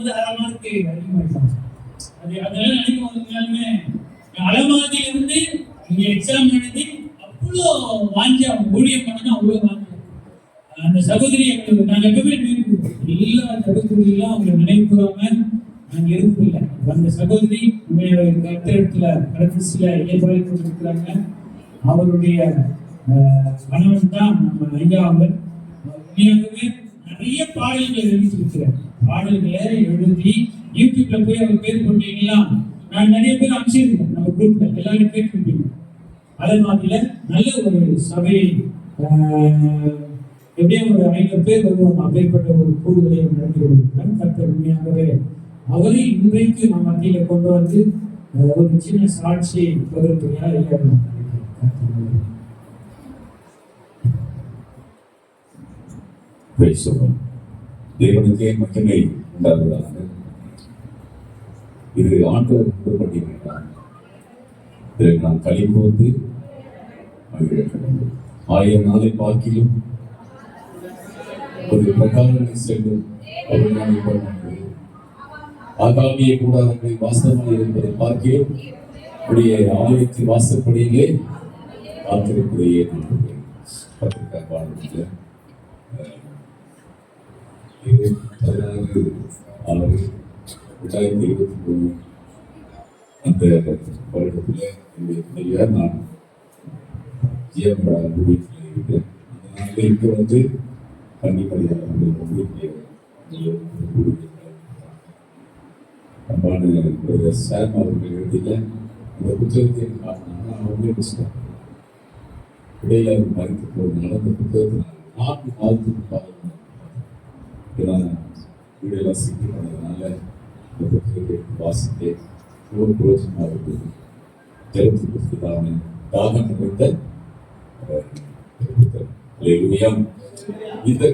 போகும்போது அரை மார்க்கு அதிகமாயிட்டாங்க அது அதெல்லாம் நினைக்கும் உண்மையாலுமே அலமாதியில இருந்து இங்க எக்ஸாம் எழுதி அவ்வளோ வாங்கி அவங்க ஊழியம் பண்ணணும் அவ்வளோ வாங்கி அந்த சகோதரி எங்களுக்கு நாங்கள் எப்பவுமே நினைவு எல்லா சகோதரிகளும் அவங்க நினைவு கூறாம நாங்க இருப்பதில்லை அந்த சகோதரி கத்திரத்துல கடந்த ஏற்பாடு இயல்பாக அவருடைய கணவன் தான் நம்ம ஐயா அவர் உண்மையாகவே நிறைய பாடல்களை எழுதியிருக்கிறார். பாடல்களை எழுதி யூடியூப்ல போய் அவர் பேர் கொண்டீங்களா நான் நிறைய பேர் அமைச்சிருக்கேன் நம்ம குரூப்ல எல்லாரும் கேட்டிருப்பீங்க. அதே மாதிரில நல்ல ஒரு சபை எப்படியும் ஒரு ஐநூறு பேர் வருவாங்க. அப்பேற்பட்ட ஒரு கூடுதலை அவர் நடத்தி கொண்டிருக்கிறார் உண்மையாகவே அவரை இன்றைக்கு நம்ம மத்தியில கொண்டு வந்து ஒரு சின்ன சாட்சி பகிர்ந்துயா ஐயா நான் தேவனுக்கே மட்டுமே உண்டாகுவதாக. இது ஆண்டவர் கூறப்பட்டிருக்கிறார் இதில் நாம் களி கூர்ந்து மகிழ வேண்டும் ஆயிரம் நாளை பார்க்கிலும் ஒரு பிரகாரனை செல்லும் ஒரு நாளை பண்ணு ஆகாமிய கூடாரங்களில் வாஸ்தவமாக இருப்பதை பார்க்கிறோம். உடைய ஆலயத்தின் வாசப்படியிலே காத்திருப்பதையே நம்புகிறேன் பத்திரிக்கை பாடத்தில் பதினாறு ஆறு ரெண்டாயிரத்தி இருபத்தி மூணு அந்த வருடத்தில் என்னுடைய துணைவியார் நான் ஜிஎம் வீட்டில் இருக்கேன் அதனால இங்கே வந்து கன்னிமரியாதை வந்து அன்பான சார் அவர்கள் எழுதிய இந்த புத்தகத்தை காட்டினாங்க அவங்களே புத்தகம் இடையில அவர் மறைத்து போகிறதுனால அந்த புத்தகத்தை நான்கு நாளுக்கு இதெல்லாம் வீடெல்லாம் சிக்கி பண்ணதுனால இந்த புத்தகத்தை வாசித்தேன் ஒரு பிரோஜனமாக இருக்குது ஜலத்து புத்தகத்தான தாகம் நிறைந்த புத்தகம் இந்த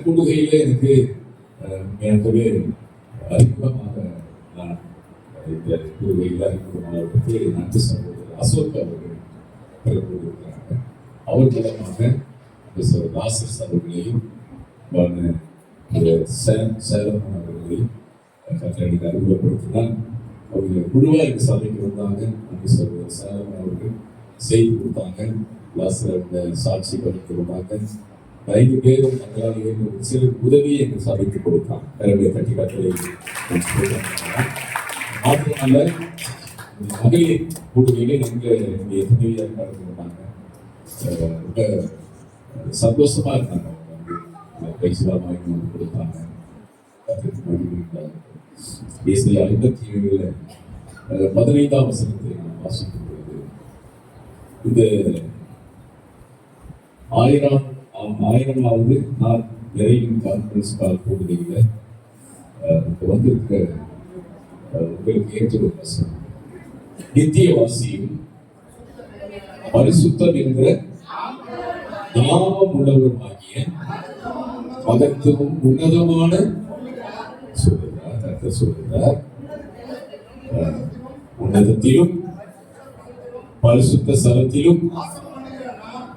எனக்கு அஹ், அறிமுகமாக நான் இந்த கூடுகையில் அறிமுகமாக பற்றி நட்பு சகோதரர் அசோக் அவர்கள் பிறகு இருக்கிறாங்க அவர் மூலமாக இந்த சில அவர்களையும் வந்த ஒரு சேலம் சேலம் அவர்களையும் அறிமுகப்படுத்தினால் அவங்க குழுவாக எங்கள் சபைக்கு வந்தாங்க. அப்படி சொல்ற சேலம் அவர்கள் செய்தி கொடுத்தாங்க. லாஸ்டர் சாட்சி படித்து ஐந்து பேரும் தங்களால் சில சிறு உதவியை எங்கள் சபைக்கு கொடுத்தாங்க. கரங்களை கட்டி கட்டளை மாத்திரமல்ல மகளிர் கூட்டணியிலே எங்கள் என்னுடைய துணைவியார் கலந்து கொண்டாங்க. ரொம்ப சந்தோஷமா இருந்தாங்க. பைசா வாங்கி வந்து கொடுத்தாங்க கர்த்தருக்கு ஐம்பத்தி ஏழுல பதினைந்தாம் வசனத்தை நாம் வாசிக்கும் பொழுது இந்த ஆயிரம் ஆயிரமாவது நான் நிறைவின் கான்ஃபரன்ஸ் கால் கூடுகையில் இப்போ வந்திருக்க உங்களுக்கு ஏற்ற ஒரு வசனம் நித்தியவாசியும் பரிசுத்தம் என்ற நாமம் உள்ளவருமாகிய மகத்துவம் உன்னதமான சொல்லுகிறார் சொல்லுகிறார் உன்னதத்திலும் பரிசுத்த ஸ்தலத்திலும்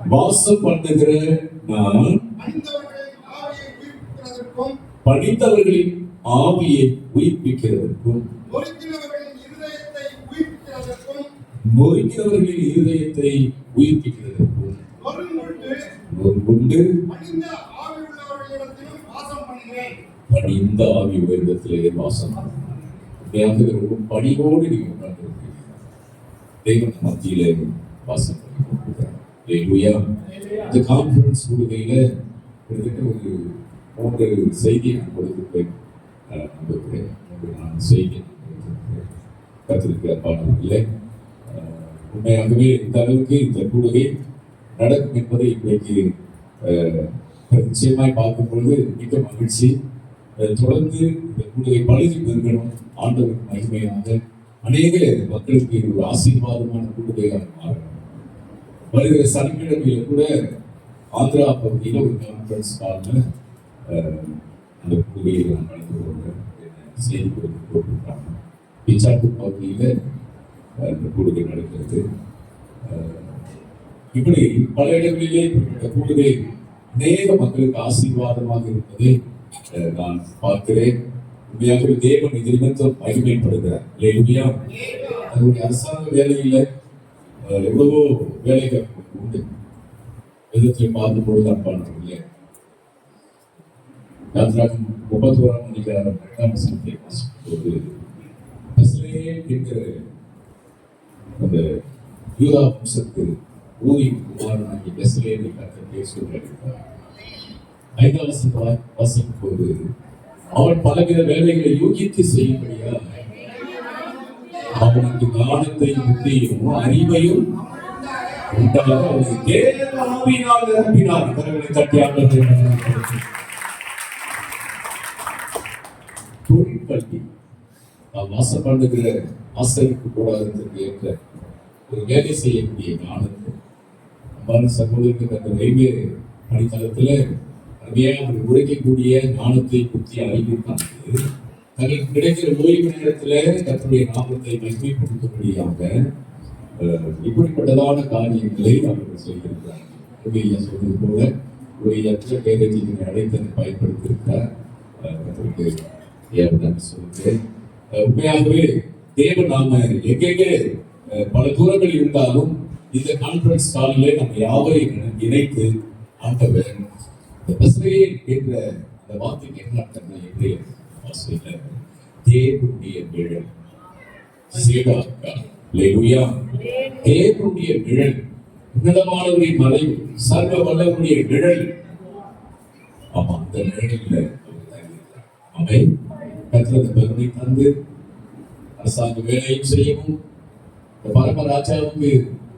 வாசம் பண்ணுகிற நான் படித்தவர்களின் ஆவியை உயிர்ப்பிக்கிறதற்கும் நொறுக்கிறவர்களின் ஆவியை உயிர்ப்பிக்கிறதற்கும் ஒருங்கினவர்களின் இருதயத்தை உயிர்ப்பிக்கிறதற்கும் முறிக்கிறவர்களின் இருதயத்தை உயிர்ப்பிக்கிறதற்கும் ஒருங்குண்டு கொண்டு பணிந்த ஆவி உள்ளவர்களிடத்திலும் வாசம் பண்ணுகிறேன் பணிந்த ஆவி உயர்ந்தத்திலே வாசமாக உண்மையாக ரொம்ப பணிவோடு நீங்கள் உட்கார்ந்திருக்கீங்க தேவன் மத்தியிலே வாசம் பண்ணி கொண்டிருக்கிறார் இந்த கான்ஃபரன்ஸ் கூடுகையில கிட்டத்தட்ட ஒரு மூன்று செய்தியை நான் கொடுத்திருப்பேன். நம்புகிறேன் நான் செய்தி கத்திருக்கிற பாடம் இல்லை. உண்மையாகவே இந்த அளவுக்கு இந்த கூடுகை நடக்கும் என்பதை இன்றைக்கு நிச்சயமாய் பார்க்கும் பொழுது மிக்க மகிழ்ச்சி. தொடர்ந்து இந்த கூடுகை பழுகி பெருகணும் ஆண்டவருக்கு மகிமையாக அநேக மக்களுக்கு ஒரு ஆசீர்வாதமான கூடுகையாக மாறணும் வருகிற சனிக்கிழமையில கூட ஆந்திரா பகுதியில் ஒரு கான்ஃபரன்ஸ் காலில் அந்த கூடுகையை நான் நடந்து கொள்கிறேன் செய்தி கொடுத்து போட்டிருக்காங்க. பிச்சாட்டூர் பகுதியில் அந்த கூடுகை நடக்கிறது. இப்படி பல இடங்களிலே இந்த கூடுகை அநேக மக்களுக்கு ஆசீர்வாதமாக இருப்பதை நான் பார்க்கிறேன். உண்மையாகவே தேவன் இது நிமித்தம் மகிமைப்படுகிறார் இல்லையா அதனுடைய அரசாங்க வேலையில் எவ்வளவோ வேலைகள் உண்டு. விதத்தில் பார்க்கும் பொழுது அன்பானவர்களே யாத்திராகம் முப்பத்தோராம் அதிகாரம் இரண்டாம் வசனத்தை வாசிக்கும்போது பெஸ்லேம் என்கிற அந்த யூதா வம்சத்து ஊரின் குமாரனாகிய பெஸ்லேமை கர்த்தர் பேசுகிறார் ஐந்தாம் வா- வாசிக்கும் போது அவன் பலவித வேலைகளை யூகித்து செய்யும்படியா அவனுக்கு ஞானத்தையும் புத்தியும் அறிவையும் உண்டாக அவனுக்கு தேவாவினால் நிரப்பினார். கரங்களை தட்டி ஆண்டவரை தொழிற்கல்வி நாம் ஆசைப்படுகிற ஆசைக்கு கூடாததற்கு ஏற்ற ஒரு வேலை செய்யக்கூடிய ஞானத்தை அன்பான சகோதரர்கள் அந்த ரயில்வே பணித்தளத்தில் அருமையாக அவர் உழைக்கக்கூடிய ஞானத்தை பற்றி அறிவு தந்து தங்களுக்கு கிடைக்கிற ஓய்வு நேரத்தில் தன்னுடைய நாமத்தை மகிமைப்படுத்தும்படியாக இப்படிப்பட்டதான காரியங்களை அவர்கள் செய்திருக்கிறார்கள் உடைய சொன்னது போல உடைய பேரத்தினை அடைத்தனை பயன்படுத்தியிருக்கிறார்? அஹ், உண்மையாகவே தேவ நாம எங்கெங்கே பல தூரங்கள் இருந்தாலும் இந்த கான்ஃபரன்ஸ் காலிலே நம்ம யாவரையும் இணைத்து ஆண்டவர் இந்த என்ற அந்த வார்த்தைக்கு என்ன அர்த்தம்னா எப்படி? வார்த்தையில தேவனுடைய நிழல். சேவாக்கா லேலுயா தேவனுடைய நிழல். உன்னதமானவருடைய மலை சர்வ வல்லவருடைய நிழல். ஆமா அந்த நிழலில் அவை கத்திரத்தை பெருமை தந்து அரசாங்க வேலையும் செய்யவும் இந்த பரம ராஜாவுக்கு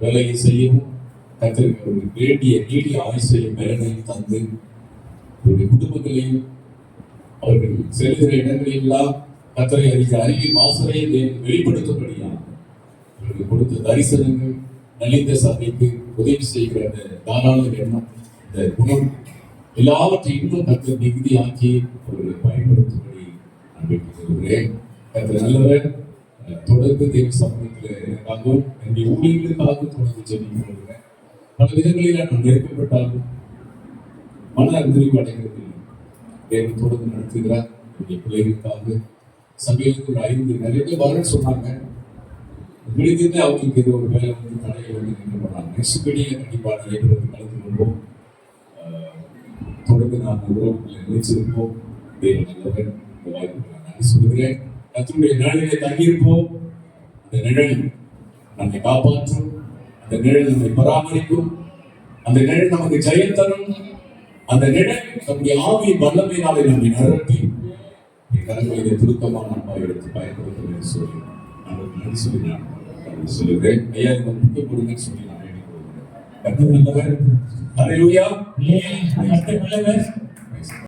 வேலையை செய்யவும் கத்திற்கு அவருக்கு வேண்டிய நீடிய ஆயுசையும் பலனையும் தந்து அவருடைய குடும்பங்களையும் அவர்கள் செல்கிற இடங்களெல்லாம் கத்தரை அறிந்த அறிவின் வாசலையை தேவன் வெளிப்படுத்தும்படியாக அவர்களுக்கு கொடுத்த தரிசனங்கள் நலிந்த சபைக்கு உதவி செய்கிற அந்த தாராள எண்ணம் இந்த குணம் எல்லாவற்றையும் இன்னும் கத்தர் மிகுதியாக்கி அவர்களை பயன்படுத்தும்படி அன்பு வேண்டிக் கத்தர் நல்லவர் தொடர்ந்து தேவ சமூகத்தில் எனக்காகவும் என்னுடைய ஊழியர்களுக்காகவும் தொடர்ந்து ஜெபிக்கிறேன் பல விதங்களில் நாம் நெருக்கப்பட்டாலும் மன அறிவு அடைகிறது தேவன் தொடர்ந்து நடத்துகிறார்? என்னுடைய பிள்ளைகளுக்காக சபைகளுக்கு ஒரு ஐந்து நிறைய பேர் வரேன்னு சொன்னாங்க. விழுந்து அவங்களுக்கு இது ஒரு வேலை வந்து தடையை வந்து நின்று பண்ணாங்க நெக்ஸ்ட் கண்டிப்பாக நிறைய பேர் வந்து கலந்து கொள்வோம் தொடர்ந்து நாம் உறவுகளை நினைச்சிருப்போம். தேவன் நல்லவர் இந்த வாய்ப்புக்கு நன்றி சொல்கிறேன் கத்தருடைய நிழலிலே தங்கியிருப்போம். அந்த நிழல் நம்மை காப்பாற்றும். அந்த நிழல் நம்மை பராமரிக்கும். அந்த நிழல் நமக்கு ஜெயம் தரும். அந்த நிழல் நம்முடைய ஆவி வல்லமையினாலே நம்மை நிரப்பி என் கரங்களிலே துருக்கமான அப்பா எடுத்து பயன்படுத்துவேன் சொல்லி நான் நன்றி சொல்லி நான் சொல்லுகிறேன். ஐயா இந்த முக்கிய கொடுங்கன்னு சொல்லி நான் வேண்டிக் கொள்கிறேன். கர்த்தர் நல்லவர். ஹalleluya நல்லவர்.